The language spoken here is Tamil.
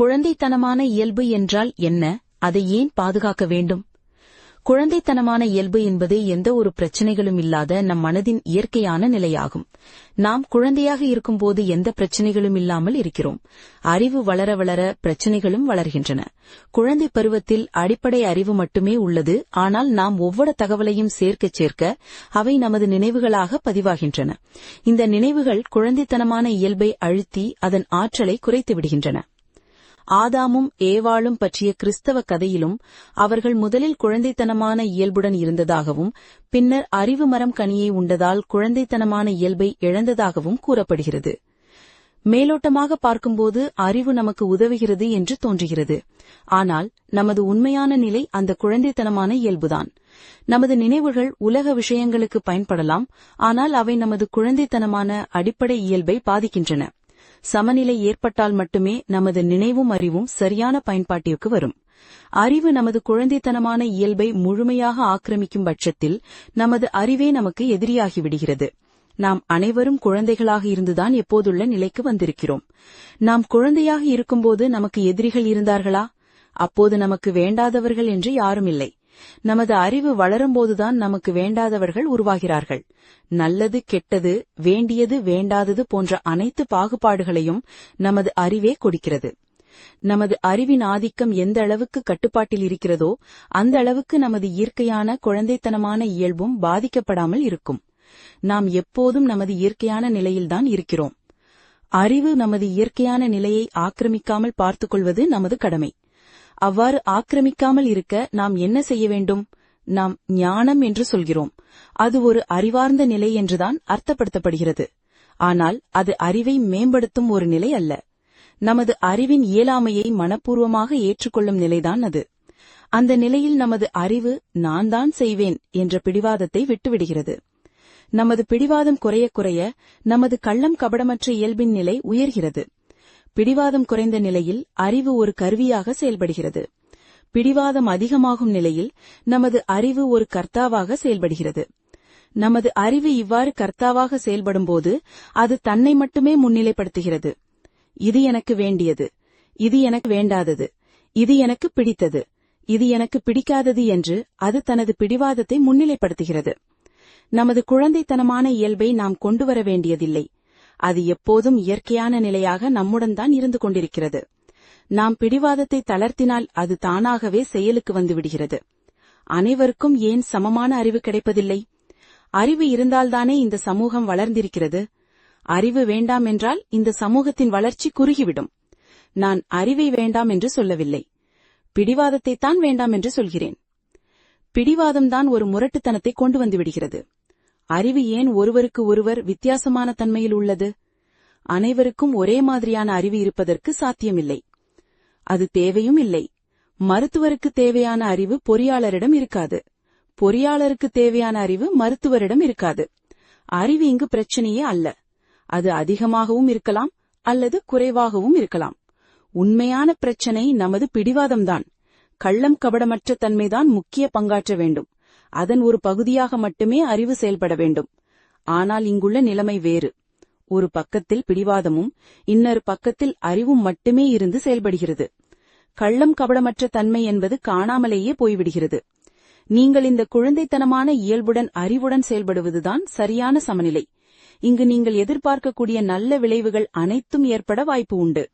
குழந்தைத்தனமான இயல்பு என்றால் என்ன? அதை ஏன் பாதுகாக்க வேண்டும்? குழந்தைத்தனமான இயல்பு என்பது எந்த ஒரு பிரச்சனைகளும் இல்லாத நம் மனதின் இயற்கையான நிலையாகும். நாம் குழந்தையாக இருக்கும்போது எந்த பிரச்சனைகளும் இல்லாமல் இருக்கிறோம். அறிவு வளர வளர பிரச்சனைகளும் வளர்கின்றன. குழந்தை பருவத்தில் அடிப்படை அறிவு மட்டுமே உள்ளது. ஆனால் நாம் ஒவ்வொரு தகவலையும் சேர்க்க சேர்க்க அவை நமது நினைவுகளாக பதிவாகின்றன. இந்த நினைவுகள் குழந்தைத்தனமான இயல்பை அழுத்தி அதன் ஆற்றலை குறைத்து விடுகின்றன ஆதாமும் ஏவாளும் பற்றிய கிறிஸ்தவ கதையிலும் அவர்கள் முதலில் குழந்தைத்தனமான இயல்புடன் இருந்ததாகவும் பின்னர் அறிவு மரம் கனியை உண்டதால் குழந்தைத்தனமான இயல்பை இழந்ததாகவும் கூறப்படுகிறது. மேலோட்டமாக பார்க்கும்போது அறிவு நமக்கு உதவுகிறது என்று தோன்றுகிறது. ஆனால் நமது உண்மையான நிலை அந்த குழந்தைத்தனமான இயல்புதான். நமது நினைவுகள் உலக விஷயங்களுக்கு பயன்படலாம் ஆனால் அவை நமது குழந்தைத்தனமான அடிப்படை இயல்பை பாதிக்கின்றன. சமநிலை ஏற்பட்டால் மட்டுமே நமது நினைவும் அறிவும் சரியான பயன்பாட்டிற்கு வரும். அறிவு நமது குழந்தைத்தனமான இயல்பை முழுமையாக ஆக்கிரமிக்கும் பட்சத்தில் நமது அறிவே நமக்கு எதிரியாகிவிடுகிறது. நாம் அனைவரும் குழந்தைகளாக இருந்துதான் எப்போதுள்ள நிலைக்கு வந்திருக்கிறோம். நாம் குழந்தையாக இருக்கும்போது நமக்கு எதிரிகள் இருந்தார்களா? அப்போது நமக்கு வேண்டாதவர்கள் என்று யாரும் இல்லை நமது அறிவு வளரும்போதுதான் நமக்கு வேண்டாதவர்கள் உருவாகிறார்கள். நல்லது கெட்டது வேண்டியது வேண்டாதது போன்ற அனைத்து பாகுபாடுகளையும் நமது அறிவே கொடுக்கிறது. நமது அறிவின் ஆதிக்கம் எந்த அளவுக்கு கட்டுப்பாட்டில் இருக்கிறதோ அந்த அளவுக்கு நமது இயற்கையான குழந்தைத்தனமான இயல்பும் பாதிக்கப்படாமல் இருக்கும். நாம் எப்போதும் நமது இயற்கையான நிலையில்தான் இருக்கிறோம். அறிவு நமது இயற்கையான நிலையை ஆக்கிரமிக்காமல் பார்த்துக்கொள்வது நமது கடமை. அவ்வாறு ஆக்கிரமிக்காமல் இருக்க நாம் என்ன செய்ய வேண்டும்? நாம் ஞானம் என்று சொல்கிறோம். அது ஒரு அறிவார்ந்த நிலை என்றுதான் அர்த்தப்படுத்தப்படுகிறது. ஆனால் அது அறிவை மேம்படுத்தும் ஒரு நிலை அல்ல. நமது அறிவின் இயலாமையை மனப்பூர்வமாக ஏற்றுக்கொள்ளும் நிலைதான் அது. அந்த நிலையில் நமது அறிவு நான் தான் செய்வேன் என்ற பிடிவாதத்தை விட்டுவிடுகிறது. நமது பிடிவாதம் குறைய குறைய நமது கள்ளம் கபடமற்ற இயல்பின் நிலை உயர்கிறது. பிடிவாதம் குறைந்த நிலையில் அறிவு ஒரு கருவியாக செயல்படுகிறது. பிடிவாதம் அதிகமாகும் நிலையில் நமது அறிவு ஒரு கர்த்தாவாக செயல்படுகிறது. நமது அறிவு இவ்வாறு கர்த்தாவாக செயல்படும்போது அது தன்னை மட்டுமே முன்னிலைப்படுத்துகிறது. இது எனக்கு வேண்டியது. இது எனக்கு வேண்டாதது. இது எனக்கு பிடித்தது. இது எனக்கு பிடிக்காதது என்று அது தனது பிடிவாதத்தை முன்னிலைப்படுத்துகிறது. நமது குழந்தைத்தனமான இயல்பை நாம் கொண்டுவர வேண்டியதில்லை. அது எப்போதும் இயற்கையான நிலையாக நம்முடன் தான் இருந்து கொண்டிருக்கிறது. நாம் பிடிவாதத்தை தளர்த்தினால் அது தானாகவே செயலுக்கு வந்துவிடுகிறது. அனைவருக்கும் ஏன் சமமான அறிவு கிடைப்பதில்லை? அறிவு இருந்தால்தானே இந்த சமூகம் வளர்ந்திருக்கிறது. அறிவு வேண்டாம் என்றால் இந்த சமூகத்தின் வளர்ச்சி குறுகிவிடும். நான் அறிவை வேண்டாம் என்று சொல்லவில்லை. பிடிவாதத்தைத்தான் வேண்டாம் என்று சொல்கிறேன். பிடிவாதம்தான் ஒரு முரட்டுத்தனத்தை கொண்டு வந்துவிடுகிறது அறிவு ஏன் ஒருவருக்கு ஒருவர் வித்தியாசமான தன்மையில் உள்ளது? அனைவருக்கும் ஒரே மாதிரியான அறிவு இருப்பதற்கு சாத்தியமில்லை. அது தேவையும் இல்லை. மருத்துவருக்கு தேவையான அறிவு பொறியாளரிடம் இருக்காது. பொறியாளருக்கு தேவையான அறிவு மருத்துவரிடம் இருக்காது. அறிவு இங்கு பிரச்சனையே அல்ல. அது அதிகமாகவும் இருக்கலாம் அல்லது குறைவாகவும் இருக்கலாம். உண்மையான பிரச்சனை நமது பிடிவாதம்தான். கள்ளம் கபடமற்ற தன்மைதான் முக்கிய பங்காற்ற வேண்டும். அதன் ஒரு பகுதியாக மட்டுமே அறிவு செயல்பட வேண்டும். ஆனால் இங்குள்ள நிலைமை வேறு. ஒரு பக்கத்தில் பிடிவாதமும் இன்னொரு பக்கத்தில் அறிவும் மட்டுமே இருந்து செயல்படுகிறது. கள்ளம் கபடமற்ற தன்மை என்பது காணாமலேயே போய்விடுகிறது. நீங்கள் இந்த குழந்தைத்தனமான இயல்புடன் அறிவுடன் செயல்படுவதுதான் சரியான சமநிலை. இங்கு நீங்கள் எதிர்பார்க்கக்கூடிய நல்ல விளைவுகள் அனைத்தும் ஏற்பட வாய்ப்பு உண்டு.